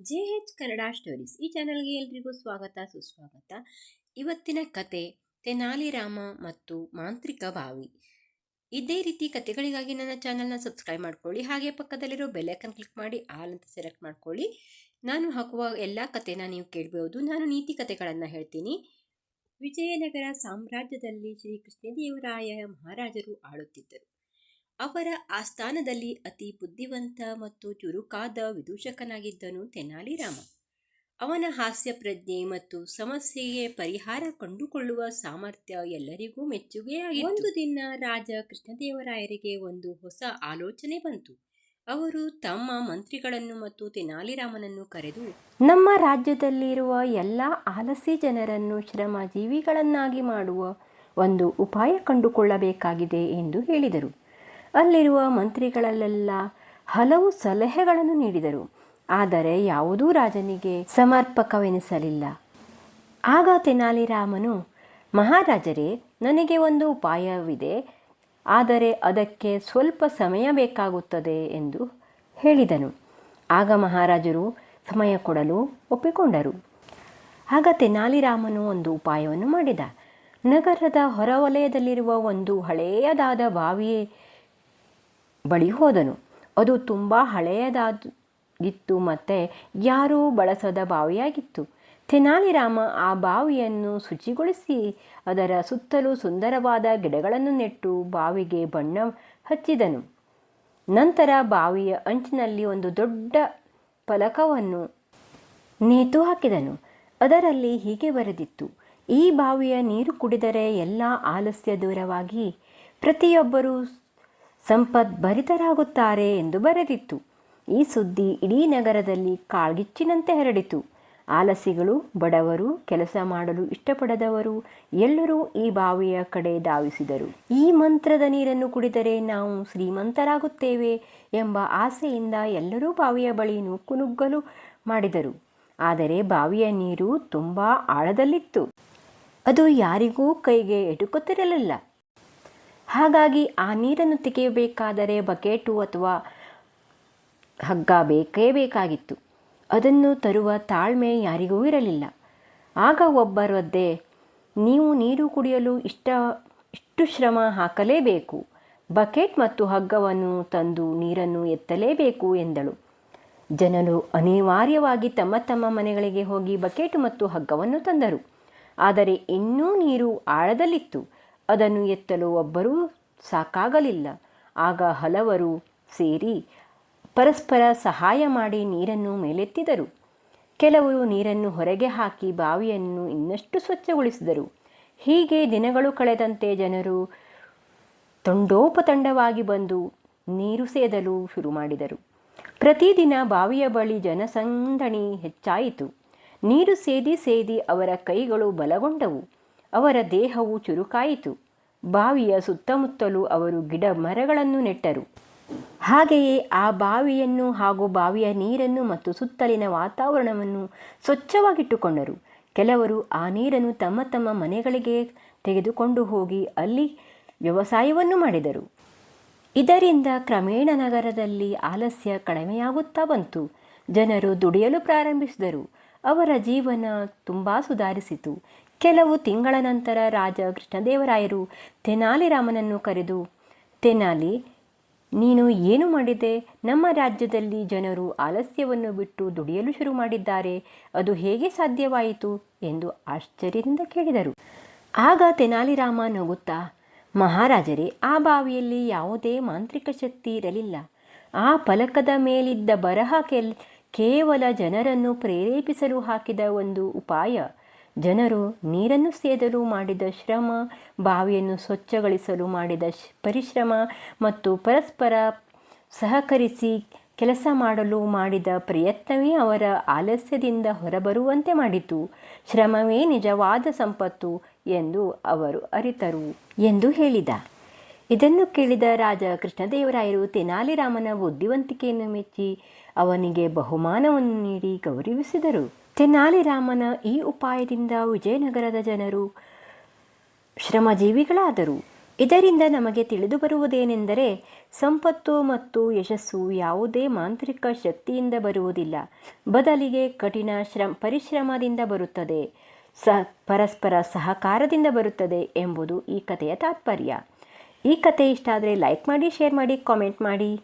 J H Kannada stories ಈ ಚಾನಲ್ಗೆ ಎಲ್ರಿಗೂ ಸ್ವಾಗತ, ಸುಸ್ವಾಗತ. ಇವತ್ತಿನ ಕತೆ ತೆನಾಲಿರಾಮ ಮತ್ತು ಮಾಂತ್ರಿಕ ಬಾವಿ. ಇದೇ ರೀತಿ ಕತೆಗಳಿಗಾಗಿ ನನ್ನ ಚಾನಲ್ನ ಸಬ್ಸ್ಕ್ರೈಬ್ ಮಾಡ್ಕೊಳ್ಳಿ, ಹಾಗೆ ಪಕ್ಕದಲ್ಲಿರೋ ಬೆಲ್ಲೈಕನ್ ಕ್ಲಿಕ್ ಮಾಡಿ, ಆಲ್ ಅಂತ ಸೆಲೆಕ್ಟ್ ಮಾಡ್ಕೊಳ್ಳಿ. ನಾನು ಹಾಕುವ ಎಲ್ಲ ಕತೆನ ನೀವು ಕೇಳಬಹುದು ನಾನು ನೀತಿ ಕತೆಗಳನ್ನು ಹೇಳ್ತೀನಿ. ವಿಜಯನಗರ ಸಾಮ್ರಾಜ್ಯದಲ್ಲಿ ಶ್ರೀ ಕೃಷ್ಣದೇವರಾಯ ಮಹಾರಾಜರು ಆಳುತ್ತಿದ್ದರು. ಅವರ ಆಸ್ಥಾನದಲ್ಲಿ ಅತಿ ಬುದ್ಧಿವಂತ ಮತ್ತು ಚುರುಕಾದ ವಿದೂಷಕನಾಗಿದ್ದನು ತೆನಾಲಿರಾಮ. ಅವನ ಹಾಸ್ಯ ಪ್ರಜ್ಞೆ ಮತ್ತು ಸಮಸ್ಯೆಗೆ ಪರಿಹಾರ ಕಂಡುಕೊಳ್ಳುವ ಸಾಮರ್ಥ್ಯ ಎಲ್ಲರಿಗೂ ಮೆಚ್ಚುಗೆಯಾಗಿ ಒಂದು ದಿನ ರಾಜ ಕೃಷ್ಣದೇವರಾಯರಿಗೆ ಒಂದು ಹೊಸ ಆಲೋಚನೆ ಬಂತು. ಅವರು ತಮ್ಮ ಮಂತ್ರಿಗಳನ್ನು ಮತ್ತು ತೆನಾಲಿರಾಮನನ್ನು ಕರೆದು, ನಮ್ಮ ರಾಜ್ಯದಲ್ಲಿರುವ ಎಲ್ಲ ಆಲಸಿ ಜನರನ್ನು ಶ್ರಮಜೀವಿಗಳನ್ನಾಗಿ ಮಾಡುವ ಒಂದು ಉಪಾಯ ಕಂಡುಕೊಳ್ಳಬೇಕಾಗಿದೆ ಎಂದು ಹೇಳಿದರು. ಅಲ್ಲಿರುವ ಮಂತ್ರಿಗಳಲ್ಲೆಲ್ಲ ಹಲವು ಸಲಹೆಗಳನ್ನು ನೀಡಿದರು. ಆದರೆ ಯಾವುದೂ ರಾಜನಿಗೆ ಸಮರ್ಪಕವೆನಿಸಲಿಲ್ಲ. ಆಗ ತೆನಾಲಿರಾಮನು, ಮಹಾರಾಜರೇ, ನನಗೆ ಒಂದು ಉಪಾಯವಿದೆ. ಆದರೆ ಅದಕ್ಕೆ ಸ್ವಲ್ಪ ಸಮಯ ಬೇಕಾಗುತ್ತದೆ ಎಂದು ಹೇಳಿದನು. ಆಗ ಮಹಾರಾಜರು ಸಮಯ ಕೊಡಲು ಒಪ್ಪಿಕೊಂಡರು. ಆಗ ತೆನಾಲಿರಾಮನು ಒಂದು ಉಪಾಯವನ್ನು ಮಾಡಿದ. ನಗರದ ಹೊರವಲಯದಲ್ಲಿರುವ ಒಂದು ಹಳೆಯದಾದ ಬಾವಿಯೇ ಬಳಿ ಹೋದನು ಅದು ತುಂಬ ಹಳೆಯದಾಗಿತ್ತು ಮತ್ತು ಯಾರೂ ಬಳಸದ ಬಾವಿಯಾಗಿತ್ತು. ತೆನಾಲಿರಾಮ ಆ ಬಾವಿಯನ್ನು ಶುಚಿಗೊಳಿಸಿ ಅದರ ಸುತ್ತಲೂ ಸುಂದರವಾದ ಗಿಡಗಳನ್ನು ನೆಟ್ಟು ಬಾವಿಗೆ ಬಣ್ಣ ಹಚ್ಚಿದನು. ನಂತರ ಬಾವಿಯ ಅಂಚಿನಲ್ಲಿ ಒಂದು ದೊಡ್ಡ ಫಲಕವನ್ನು ನೇತು ಹಾಕಿದನು. ಅದರಲ್ಲಿ ಹೀಗೆ ಬರೆದಿತ್ತು, ಈ ಬಾವಿಯ ನೀರು ಕುಡಿದರೆ ಎಲ್ಲ ಆಲಸ್ಯ ದೂರವಾಗಿ ಪ್ರತಿಯೊಬ್ಬರೂ ಸಂಪದ್ಭರಿತರಾಗುತ್ತಾರೆ ಎಂದು ಬರೆದಿತ್ತು. ಈ ಸುದ್ದಿ ಇಡೀ ನಗರದಲ್ಲಿ ಕಾಳ್ಗಿಚ್ಚಿನಂತೆ ಹರಡಿತು. ಆಲಸಿಗಳು, ಬಡವರು, ಕೆಲಸ ಮಾಡಲು ಇಷ್ಟಪಡದವರು ಎಲ್ಲರೂ ಈ ಬಾವಿಯ ಕಡೆ ಧಾವಿಸಿದರು. ಈ ಮಂತ್ರದ ನೀರನ್ನು ಕುಡಿದರೆ ನಾವು ಶ್ರೀಮಂತರಾಗುತ್ತೇವೆ ಎಂಬ ಆಸೆಯಿಂದ ಎಲ್ಲರೂ ಬಾವಿಯ ಬಳಿ ನೂಕುನುಗ್ಗಲು ಮಾಡಿದರು. ಆದರೆ ಬಾವಿಯ ನೀರು ತುಂಬ ಆಳದಲ್ಲಿತ್ತು. ಅದು ಯಾರಿಗೂ ಕೈಗೆ ಎಟುಕುತ್ತಿರಲಿಲ್ಲ. ಹಾಗಾಗಿ ಆ ನೀರನ್ನು ತೆಗೆಯಬೇಕಾದರೆ ಬಕೆಟು ಅಥವಾ ಹಗ್ಗ ಬೇಕೇ ಬೇಕಾಗಿತ್ತು. ಅದನ್ನು ತರುವ ತಾಳ್ಮೆ ಯಾರಿಗೂ ಇರಲಿಲ್ಲ. ಆಗ ಒಬ್ಬರದ್ದೆ ನೀವು ನೀರು ಕುಡಿಯಲು ಇಷ್ಟ, ಇಷ್ಟು ಶ್ರಮ ಹಾಕಲೇಬೇಕು. ಬಕೆಟ್ ಮತ್ತು ಹಗ್ಗವನ್ನು ತಂದು ನೀರನ್ನು ಎತ್ತಲೇಬೇಕು, ಎಂದಳು. ಜನರು ಅನಿವಾರ್ಯವಾಗಿ ತಮ್ಮ ತಮ್ಮ ಮನೆಗಳಿಗೆ ಹೋಗಿ ಬಕೆಟ್ ಮತ್ತು ಹಗ್ಗವನ್ನು ತಂದರು. ಆದರೆ ಇನ್ನೂ ನೀರು ಆಳದಲ್ಲಿತ್ತು. ಅದನ್ನು ಎತ್ತಲು ಒಬ್ಬರೂ ಸಾಕಾಗಲಿಲ್ಲ. ಆಗ ಹಲವರು ಸೇರಿ ಪರಸ್ಪರ ಸಹಾಯ ಮಾಡಿ ನೀರನ್ನು ಮೇಲೆತ್ತಿದರು. ಕೆಲವರು ನೀರನ್ನು ಹೊರಗೆ ಹಾಕಿ ಬಾವಿಯನ್ನು ಇನ್ನಷ್ಟು ಸ್ವಚ್ಛಗೊಳಿಸಿದರು. ಹೀಗೆ ದಿನಗಳು ಕಳೆದಂತೆ ಜನರು ತಂಡೋಪತಂಡವಾಗಿ ಬಂದು ನೀರು ಸೇದಲು ಶುರು ಮಾಡಿದರು. ಪ್ರತಿದಿನ ಬಾವಿಯ ಬಳಿ ಜನಸಂದಣಿ ಹೆಚ್ಚಾಯಿತು. ನೀರು ಸೇದಿ ಸೇದಿ ಅವರ ಕೈಗಳು ಬಲಗೊಂಡವು. ಅವರ ದೇಹವು ಚುರುಕಾಯಿತು. ಬಾವಿಯ ಸುತ್ತಮುತ್ತಲು ಅವರು ಗಿಡ ಮರಗಳನ್ನು ನೆಟ್ಟರು. ಹಾಗೆಯೇ ಆ ಬಾವಿಯನ್ನು ಹಾಗೂ ಬಾವಿಯ ನೀರನ್ನು ಮತ್ತು ಸುತ್ತಲಿನ ವಾತಾವರಣವನ್ನು ಸ್ವಚ್ಛವಾಗಿಟ್ಟುಕೊಂಡರು. ಕೆಲವರು ಆ ನೀರನ್ನು ತಮ್ಮ ತಮ್ಮ ಮನೆಗಳಿಗೆ ತೆಗೆದುಕೊಂಡು ಹೋಗಿ ಅಲ್ಲಿ ವ್ಯವಸಾಯವನ್ನು ಮಾಡಿದರು. ಇದರಿಂದ ಕ್ರಮೇಣ ನಗರದಲ್ಲಿ ಆಲಸ್ಯ ಕಡಿಮೆಯಾಗುತ್ತಾ ಬಂತು. ಜನರು ದುಡಿಯಲು ಪ್ರಾರಂಭಿಸಿದರು. ಅವರ ಜೀವನ ತುಂಬ ಸುಧಾರಿಸಿತು. ಕೆಲವು ತಿಂಗಳ ನಂತರ ರಾಜ ಕೃಷ್ಣದೇವರಾಯರು ತೆನಾಲಿರಾಮನನ್ನು ಕರೆದು, ತೆನಾಲಿ, ನೀನು ಏನು ಮಾಡಿದೆ? ನಮ್ಮ ರಾಜ್ಯದಲ್ಲಿ ಜನರು ಆಲಸ್ಯವನ್ನು ಬಿಟ್ಟು ದುಡಿಯಲು ಶುರು ಮಾಡಿದ್ದಾರೆ. ಅದು ಹೇಗೆ ಸಾಧ್ಯವಾಯಿತು? ಎಂದು ಆಶ್ಚರ್ಯದಿಂದ ಕೇಳಿದರು. ಆಗ ತೆನಾಲಿರಾಮ ನಗುತ್ತಾ, ಮಹಾರಾಜರೇ, ಆ ಬಾವಿಯಲ್ಲಿ ಯಾವುದೇ ಮಾಂತ್ರಿಕ ಶಕ್ತಿ ಇರಲಿಲ್ಲ. ಆ ಫಲಕದ ಮೇಲಿದ್ದ ಬರಹ ಕೆಲ್, ಕೇವಲ ಜನರನ್ನು ಪ್ರೇರೇಪಿಸಲು ಹಾಕಿದ ಒಂದು ಉಪಾಯ. ಜನರು ನೀರನ್ನು ಸೇದಲು ಮಾಡಿದ ಶ್ರಮ, ಬಾವಿಯನ್ನು ಸ್ವಚ್ಛಗೊಳಿಸಲು ಮಾಡಿದ ಪರಿಶ್ರಮ ಮತ್ತು ಪರಸ್ಪರ ಸಹಕರಿಸಿ ಕೆಲಸ ಮಾಡಲು ಮಾಡಿದ ಪ್ರಯತ್ನವೇ ಅವರ ಆಲಸ್ಯದಿಂದ ಹೊರಬರುವಂತೆ ಮಾಡಿತು. ಶ್ರಮವೇ ನಿಜವಾದ ಸಂಪತ್ತು ಎಂದು ಅವರು ಅರಿತರು ಎಂದು ಹೇಳಿದ. ಇದನ್ನು ಕೇಳಿದ ರಾಜ ಕೃಷ್ಣದೇವರಾಯರು ತೆನಾಲಿರಾಮನ ಬುದ್ಧಿವಂತಿಕೆಯನ್ನು ಮೆಚ್ಚಿ ಅವನಿಗೆ ಬಹುಮಾನವನ್ನು ನೀಡಿ ಗೌರವಿಸಿದರು. ತೆನಾಲಿರಾಮನ ಈ ಉಪಾಯದಿಂದ ವಿಜಯನಗರದ ಜನರು ಶ್ರಮಜೀವಿಗಳಾದರು. ಇದರಿಂದ ನಮಗೆ ತಿಳಿದು ಬರುವುದೇನೆಂದರೆ ಸಂಪತ್ತು ಮತ್ತು ಯಶಸ್ಸು ಯಾವುದೇ ಮಾಂತ್ರಿಕ ಶಕ್ತಿಯಿಂದ ಬರುವುದಿಲ್ಲ. ಬದಲಿಗೆ ಕಠಿಣ ಶ್ರಮ, ಪರಿಶ್ರಮದಿಂದ ಬರುತ್ತದೆ. ಸ, ಪರಸ್ಪರ ಸಹಕಾರದಿಂದ ಬರುತ್ತದೆ ಎಂಬುದು ಈ ಕಥೆಯ ತಾತ್ಪರ್ಯ. ಈ ಕಥೆ ಇಷ್ಟ ಆದರೆ ಲೈಕ್ ಮಾಡಿ, ಶೇರ್ ಮಾಡಿ, ಕಾಮೆಂಟ್ ಮಾಡಿ.